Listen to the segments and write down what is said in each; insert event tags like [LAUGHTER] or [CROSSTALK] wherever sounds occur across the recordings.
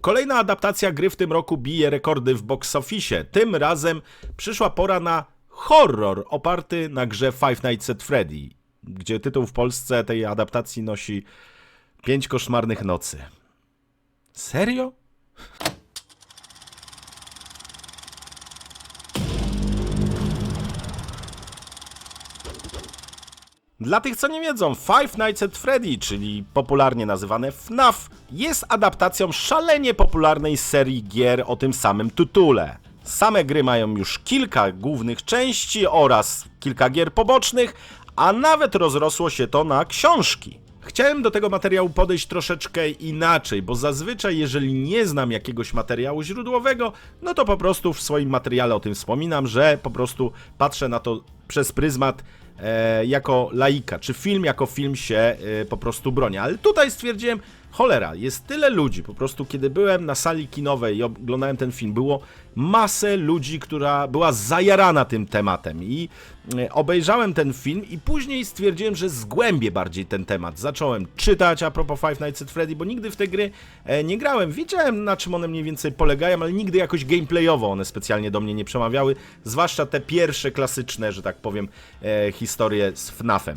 Kolejna adaptacja gry w tym roku bije rekordy w box office. Tym razem przyszła pora na horror oparty na grze Five Nights at Freddy, gdzie tytuł w Polsce tej adaptacji nosi Pięć koszmarnych nocy. Serio? Dla tych, co nie wiedzą, Five Nights at Freddy, czyli popularnie nazywane FNAF, jest adaptacją szalenie popularnej serii gier o tym samym tytule. Same gry mają już kilka głównych części oraz kilka gier pobocznych, a nawet rozrosło się to na książki. Chciałem do tego materiału podejść troszeczkę inaczej, bo zazwyczaj, jeżeli nie znam jakiegoś materiału źródłowego, no to po prostu w swoim materiale o tym wspominam, że po prostu patrzę na to przez pryzmat e, jako laika, czy film jako film się e, po prostu broni. Ale tutaj stwierdziłem, cholera, jest tyle ludzi, po prostu kiedy byłem na sali kinowej i oglądałem ten film, było masę ludzi, która była zajarana tym tematem i e, obejrzałem ten film i później stwierdziłem, że zgłębię bardziej ten temat. Zacząłem czytać a propos Five Nights at Freddy, bo nigdy w te gry e, nie grałem. Wiedziałem na czym one mniej więcej polegają, ale nigdy jakoś gameplayowo one specjalnie do mnie nie przemawiały, zwłaszcza te pierwsze klasyczne, że tak powiem, e, historie z FNAF-em.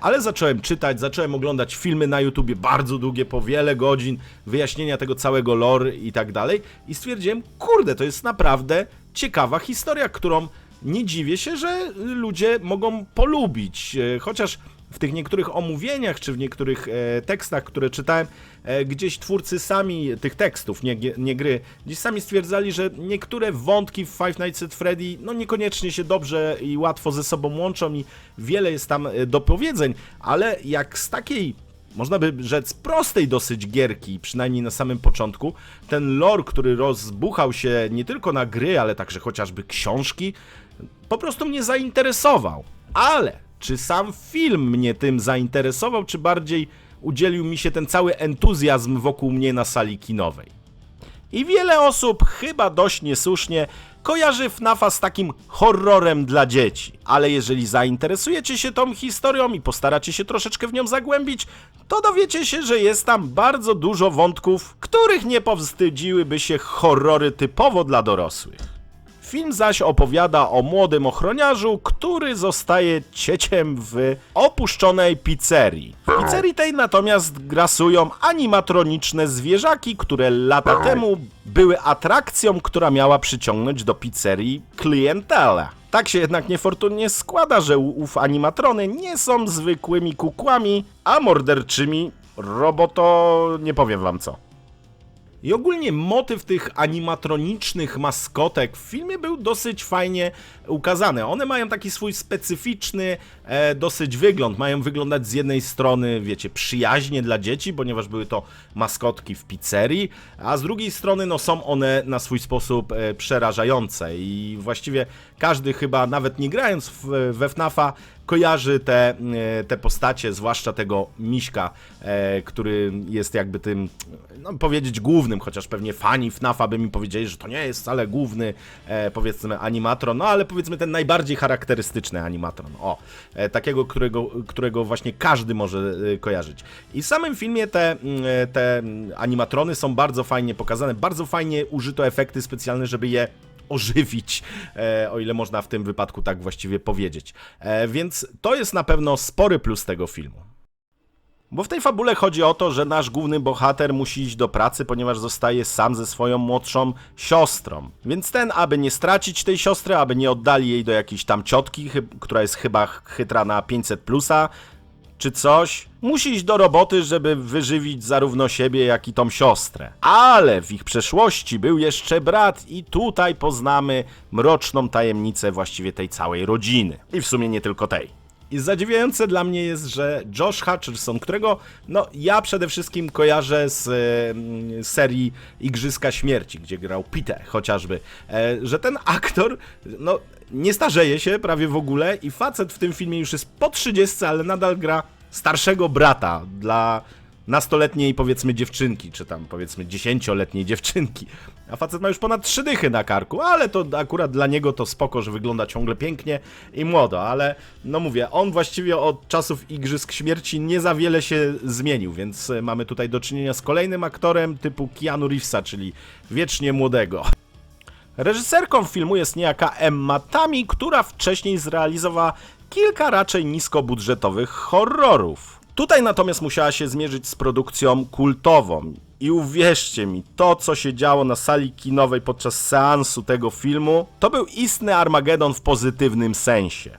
Ale zacząłem czytać, zacząłem oglądać filmy na YouTubie, bardzo długie, po wiele godzin, wyjaśnienia tego całego lore i tak dalej i stwierdziłem, kurde, to jest naprawdę ciekawa historia, którą nie dziwię się, że ludzie mogą polubić, e, chociaż w tych niektórych omówieniach, czy w niektórych e, tekstach, które czytałem, e, gdzieś twórcy sami tych tekstów, nie, nie gry, gdzieś sami stwierdzali, że niektóre wątki w Five Nights at Freddy, no niekoniecznie się dobrze i łatwo ze sobą łączą i wiele jest tam e, do powiedzeń, ale jak z takiej można by rzec prostej dosyć gierki, przynajmniej na samym początku, ten lore, który rozbuchał się nie tylko na gry, ale także chociażby książki, po prostu mnie zainteresował. Ale czy sam film mnie tym zainteresował, czy bardziej udzielił mi się ten cały entuzjazm wokół mnie na sali kinowej? I wiele osób, chyba dość niesłusznie, kojarzy FNAFa z takim horrorem dla dzieci. Ale jeżeli zainteresujecie się tą historią i postaracie się troszeczkę w nią zagłębić, to dowiecie się, że jest tam bardzo dużo wątków, których nie powstydziłyby się horrory typowo dla dorosłych. Film zaś opowiada o młodym ochroniarzu, który zostaje cieciem w opuszczonej pizzerii. W pizzerii tej natomiast grasują animatroniczne zwierzaki, które lata temu były atrakcją, która miała przyciągnąć do pizzerii klientelę. Tak się jednak niefortunnie składa, że ów animatrony nie są zwykłymi kukłami, a morderczymi roboto... nie powiem wam co. I ogólnie motyw tych animatronicznych maskotek w filmie był dosyć fajnie ukazany. One mają taki swój specyficzny e, dosyć wygląd. Mają wyglądać z jednej strony, wiecie, przyjaźnie dla dzieci, ponieważ były to maskotki w pizzerii, a z drugiej strony no, są one na swój sposób e, przerażające i właściwie każdy chyba, nawet nie grając w, we FNAFa, kojarzy te, e, te postacie, zwłaszcza tego Miśka, e, który jest jakby tym, no powiedzieć głównym, chociaż pewnie fani FNAFa by mi powiedzieli, że to nie jest wcale główny, e, powiedzmy, animatron, no ale powiedzmy ten najbardziej charakterystyczny animatron, o, e, takiego, którego, którego właśnie każdy może e, kojarzyć. I w samym filmie te, e, te animatrony są bardzo fajnie pokazane, bardzo fajnie użyto efekty specjalne, żeby je ożywić, e, o ile można w tym wypadku tak właściwie powiedzieć. E, więc to jest na pewno spory plus tego filmu. Bo w tej fabule chodzi o to, że nasz główny bohater musi iść do pracy, ponieważ zostaje sam ze swoją młodszą siostrą. Więc ten, aby nie stracić tej siostry, aby nie oddali jej do jakiejś tam ciotki, która jest chyba chytra na 500 plusa, czy coś, musi iść do roboty, żeby wyżywić zarówno siebie, jak i tą siostrę. Ale w ich przeszłości był jeszcze brat i tutaj poznamy mroczną tajemnicę właściwie tej całej rodziny. I w sumie nie tylko tej. I zadziwiające dla mnie jest, że Josh Hutcherson, którego no, ja przede wszystkim kojarzę z e, serii Igrzyska Śmierci, gdzie grał Peter chociażby, e, że ten aktor no, nie starzeje się prawie w ogóle i facet w tym filmie już jest po 30, ale nadal gra starszego brata dla nastoletniej powiedzmy dziewczynki, czy tam powiedzmy dziesięcioletniej dziewczynki. A facet ma już ponad trzy dychy na karku, ale to akurat dla niego to spoko, że wygląda ciągle pięknie i młodo, ale no mówię, on właściwie od czasów Igrzysk Śmierci nie za wiele się zmienił, więc e, mamy tutaj do czynienia z kolejnym aktorem typu Keanu Reevesa, czyli wiecznie młodego. Reżyserką filmu jest niejaka Emma Tami, która wcześniej zrealizowała kilka raczej niskobudżetowych horrorów. Tutaj natomiast musiała się zmierzyć z produkcją kultową. I uwierzcie mi, to co się działo na sali kinowej podczas seansu tego filmu, to był istny Armagedon w pozytywnym sensie.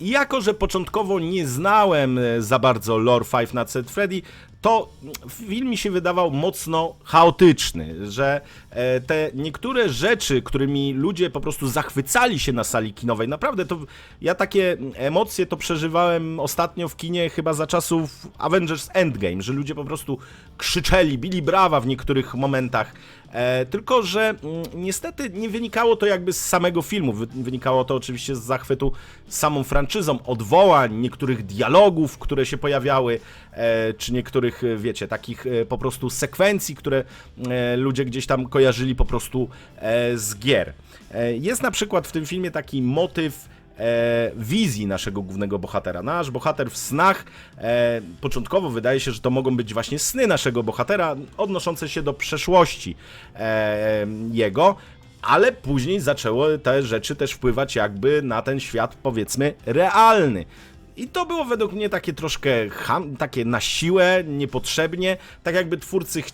I jako, że początkowo nie znałem e, za bardzo lore Five Nights at Freddy, to film mi się wydawał mocno chaotyczny, że e, te niektóre rzeczy, którymi ludzie po prostu zachwycali się na sali kinowej, naprawdę to ja takie emocje to przeżywałem ostatnio w kinie chyba za czasów Avengers Endgame, że ludzie po prostu krzyczeli, bili brawa w niektórych momentach. E, tylko, że mm, niestety nie wynikało to jakby z samego filmu. Wy, wynikało to oczywiście z zachwytu samą franczyzą, odwołań, niektórych dialogów, które się pojawiały, e, czy niektórych, e, wiecie, takich e, po prostu sekwencji, które e, ludzie gdzieś tam kojarzyli po prostu z gier. Jest na przykład w tym filmie taki motyw wizji naszego głównego bohatera. Nasz bohater w snach, początkowo wydaje się, że to mogą być właśnie sny naszego bohatera, odnoszące się do przeszłości jego, ale później zaczęły te rzeczy też wpływać jakby na ten świat, powiedzmy, realny. I to było według mnie takie troszkę ham, takie na siłę, niepotrzebnie, tak jakby twórcy ch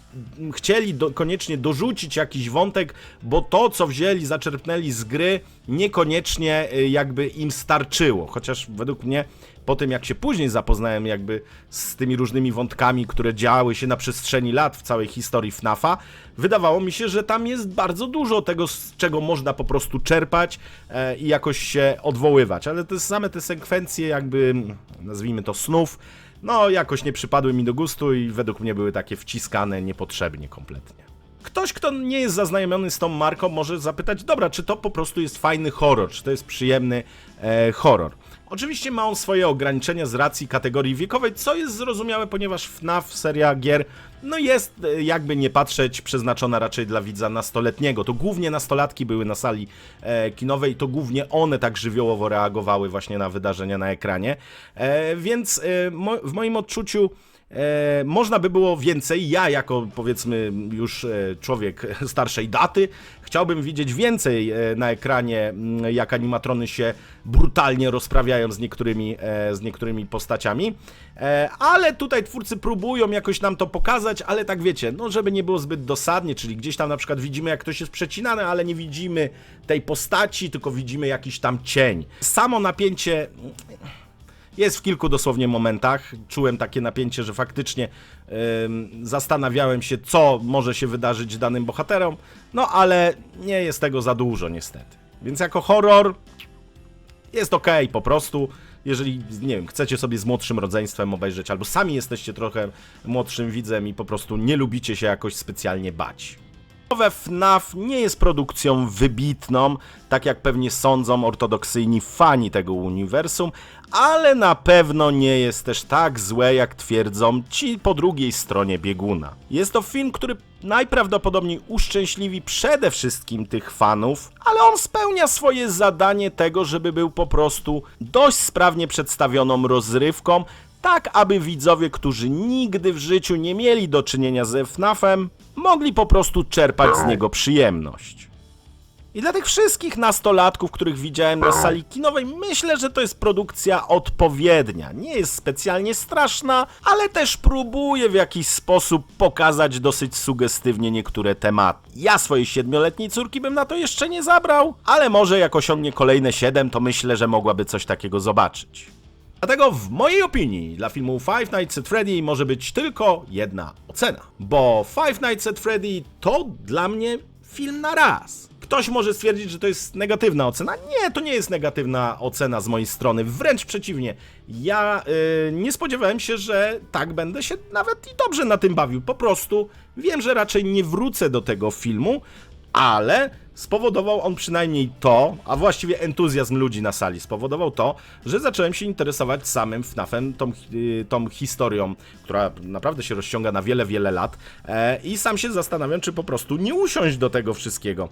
chcieli do, koniecznie dorzucić jakiś wątek, bo to, co wzięli, zaczerpnęli z gry, niekoniecznie y, jakby im starczyło. Chociaż według mnie po tym jak się później zapoznałem jakby z tymi różnymi wątkami, które działy się na przestrzeni lat w całej historii FNAFa, wydawało mi się, że tam jest bardzo dużo tego, z czego można po prostu czerpać e, i jakoś się odwoływać. Ale te same te sekwencje jakby, nazwijmy to snów, no jakoś nie przypadły mi do gustu i według mnie były takie wciskane niepotrzebnie kompletnie. Ktoś, kto nie jest zaznajomiony z tą marką, może zapytać, dobra, czy to po prostu jest fajny horror, czy to jest przyjemny e, horror. Oczywiście ma on swoje ograniczenia z racji kategorii wiekowej, co jest zrozumiałe, ponieważ FNAF, seria gier, no jest e, jakby nie patrzeć przeznaczona raczej dla widza nastoletniego. To głównie nastolatki były na sali e, kinowej, to głównie one tak żywiołowo reagowały właśnie na wydarzenia na ekranie. E, więc e, mo w moim odczuciu E, można by było więcej. Ja, jako powiedzmy już e, człowiek [LAUGHS] starszej daty, chciałbym widzieć więcej e, na ekranie, m, jak animatrony się brutalnie rozprawiają z niektórymi, z niektórymi postaciami. Ale tutaj twórcy próbują jakoś nam to pokazać, ale tak wiecie, no żeby nie było zbyt dosadnie, czyli gdzieś tam na przykład widzimy, jak ktoś jest przecinany, ale nie widzimy tej postaci, tylko widzimy jakiś tam cień. Samo napięcie jest w kilku dosłownie momentach. Czułem takie napięcie, że faktycznie ym, zastanawiałem się, co może się wydarzyć danym bohaterom, no ale nie jest tego za dużo niestety. Więc jako horror jest ok, po prostu. Jeżeli, nie wiem, chcecie sobie z młodszym rodzeństwem obejrzeć, albo sami jesteście trochę młodszym widzem i po prostu nie lubicie się jakoś specjalnie bać. Nowe FNAF nie jest produkcją wybitną, tak jak pewnie sądzą ortodoksyjni fani tego uniwersum, ale na pewno nie jest też tak złe, jak twierdzą ci po drugiej stronie bieguna. Jest to film, który najprawdopodobniej uszczęśliwi przede wszystkim tych fanów, ale on spełnia swoje zadanie tego, żeby był po prostu dość sprawnie przedstawioną rozrywką, tak aby widzowie, którzy nigdy w życiu nie mieli do czynienia ze FNAF-em, mogli po prostu czerpać z niego przyjemność. I dla tych wszystkich nastolatków, których widziałem na sali kinowej, myślę, że to jest produkcja odpowiednia. Nie jest specjalnie straszna, ale też próbuje w jakiś sposób pokazać dosyć sugestywnie niektóre tematy. Ja swojej siedmioletniej córki bym na to jeszcze nie zabrał, ale może jak osiągnie kolejne siedem, to myślę, że mogłaby coś takiego zobaczyć. Dlatego w mojej opinii dla filmu Five Nights at Freddy może być tylko jedna ocena. Bo Five Nights at Freddy to dla mnie film na raz. Ktoś może stwierdzić, że to jest negatywna ocena. Nie, to nie jest negatywna ocena z mojej strony. Wręcz przeciwnie. Ja yy, nie spodziewałem się, że tak będę się nawet i dobrze na tym bawił. Po prostu wiem, że raczej nie wrócę do tego filmu, ale spowodował on przynajmniej to, a właściwie entuzjazm ludzi na sali spowodował to, że zacząłem się interesować samym FNAF-em, tą, y, tą historią, która naprawdę się rozciąga na wiele, wiele lat e, i sam się zastanawiam, czy po prostu nie usiąść do tego wszystkiego.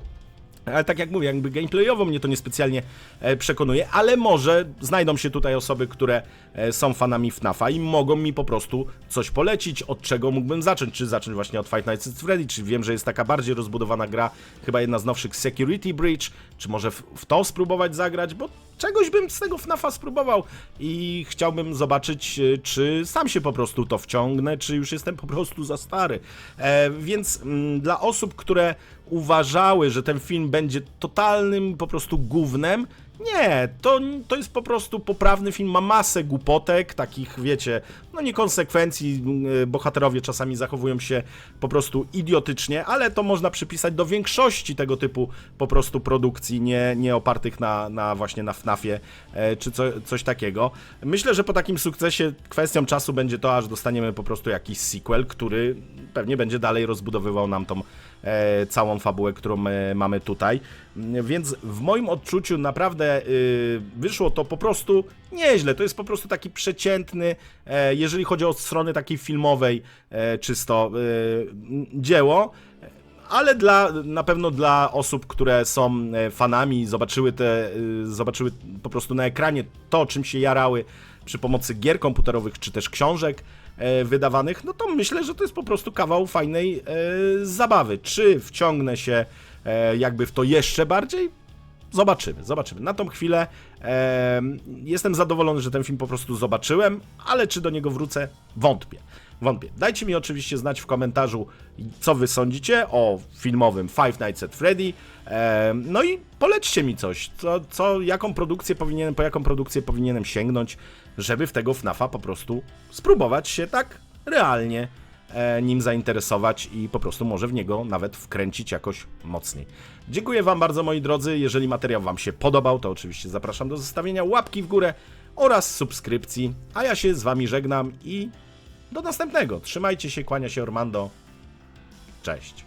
Ale tak jak mówię, jakby gameplayowo mnie to niespecjalnie e, przekonuje, ale może znajdą się tutaj osoby, które e, są fanami FNAFa i mogą mi po prostu coś polecić, od czego mógłbym zacząć. Czy zacząć właśnie od Fight Nights at Freddy, czy wiem, że jest taka bardziej rozbudowana gra, chyba jedna z nowszych Security Breach, czy może w, w to spróbować zagrać, bo czegoś bym z tego FNAFa spróbował i chciałbym zobaczyć, e, czy sam się po prostu to wciągnę, czy już jestem po prostu za stary. E, więc mm, dla osób, które uważały, że ten film będzie totalnym po prostu gównem, nie, to, to jest po prostu poprawny film, ma masę głupotek, takich wiecie, no niekonsekwencji, yy, bohaterowie czasami zachowują się po prostu idiotycznie, ale to można przypisać do większości tego typu po prostu produkcji, nie, nie opartych na, na właśnie na FNAFie e, czy co, coś takiego. Myślę, że po takim sukcesie kwestią czasu będzie to, aż dostaniemy po prostu jakiś sequel, który pewnie będzie dalej rozbudowywał nam tą całą fabułę, którą e, mamy tutaj. Więc w moim odczuciu naprawdę y, wyszło to po prostu nieźle. To jest po prostu taki przeciętny, e, jeżeli chodzi o stronę takiej filmowej, e, czysto dzieło. Ale dla, na pewno dla osób, które są e, fanami, zobaczyły te, zobaczyły po prostu na ekranie to, czym się jarały przy pomocy gier komputerowych czy też książek e, wydawanych, no to myślę, że to jest po prostu kawał fajnej e, zabawy. Czy wciągnę się e, jakby w to jeszcze bardziej? Zobaczymy, zobaczymy. Na tą chwilę e, jestem zadowolony, że ten film po prostu zobaczyłem, ale czy do niego wrócę? Wątpię. Wątpię. Dajcie mi oczywiście znać w komentarzu, co wy sądzicie o filmowym Five Nights at Freddy. No i polećcie mi coś, co, co, jaką produkcję powinienem, po jaką produkcję powinienem sięgnąć, żeby w tego FNAFa po prostu spróbować się tak realnie e, nim zainteresować i po prostu może w niego nawet wkręcić jakoś mocniej. Dziękuję Wam bardzo moi drodzy, jeżeli materiał Wam się podobał, to oczywiście zapraszam do zostawienia łapki w górę oraz subskrypcji, a ja się z Wami żegnam i do następnego. Trzymajcie się, kłania się Ormando. Cześć.